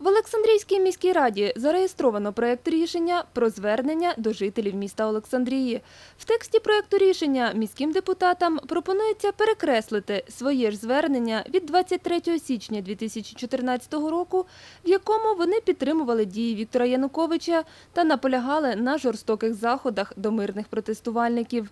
В Олександрійській міській раді зареєстровано проєкт рішення про звернення до жителів міста Олександрії. В тексті проєкту рішення міським депутатам пропонується перекреслити своє ж звернення від 23 січня 2014 року, в якому вони підтримували дії Віктора Януковича та наполягали на жорстоких заходах до мирних протестувальників.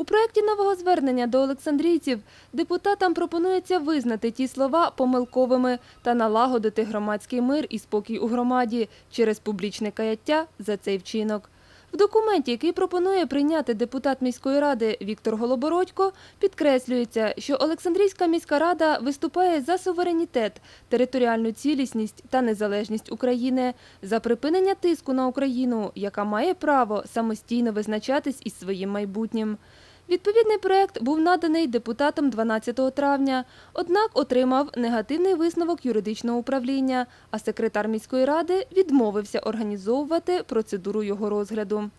У проєкті нового звернення до олександрійців депутатам пропонується визнати ті слова помилковими та налагодити громадський мир і спокій у громаді через публічне каяття за цей вчинок. В документі, який пропонує прийняти депутат міської ради Віктор Голобородько, підкреслюється, що Олександрійська міська рада виступає за суверенітет, територіальну цілісність та незалежність України, за припинення тиску на Україну, яка має право самостійно визначатись із своїм майбутнім. Відповідний проект був наданий депутатам 12 травня, однак отримав негативний висновок юридичного управління, а секретар міської ради відмовився організовувати процедуру його розгляду.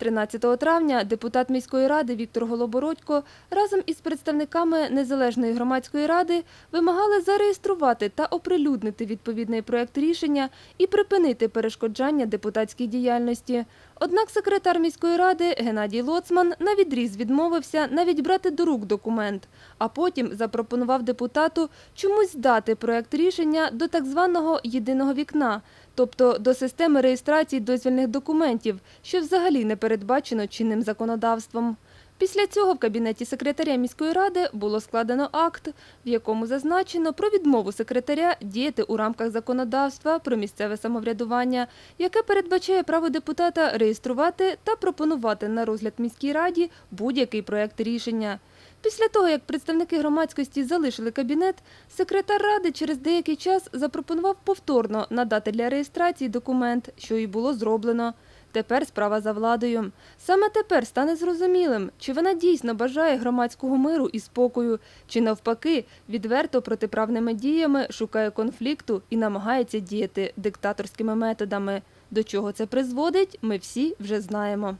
13 травня депутат міської ради Віктор Голобородько разом із представниками Незалежної громадської ради вимагали зареєструвати та оприлюднити відповідний проект рішення і припинити перешкоджання депутатській діяльності. Однак секретар міської ради Геннадій Лоцман на відріз відмовився навіть брати до рук документ, а потім запропонував депутату чомусь здати проект рішення до так званого єдиного вікна, тобто до системи реєстрації дозвільних документів, що взагалі не передбачено чинним законодавством. Після цього в кабінеті секретаря міської ради було складено акт, в якому зазначено про відмову секретаря діяти у рамках законодавства про місцеве самоврядування, яке передбачає право депутата реєструвати та пропонувати на розгляд міській раді будь-який проект рішення. Після того, як представники громадськості залишили кабінет, секретар ради через деякий час запропонував повторно надати для реєстрації документ, що і було зроблено. Тепер справа за владою. Саме тепер стане зрозумілим, чи вона дійсно бажає громадського миру і спокою, чи навпаки відверто протиправними діями шукає конфлікту і намагається діяти диктаторськими методами. До чого це призводить, ми всі вже знаємо.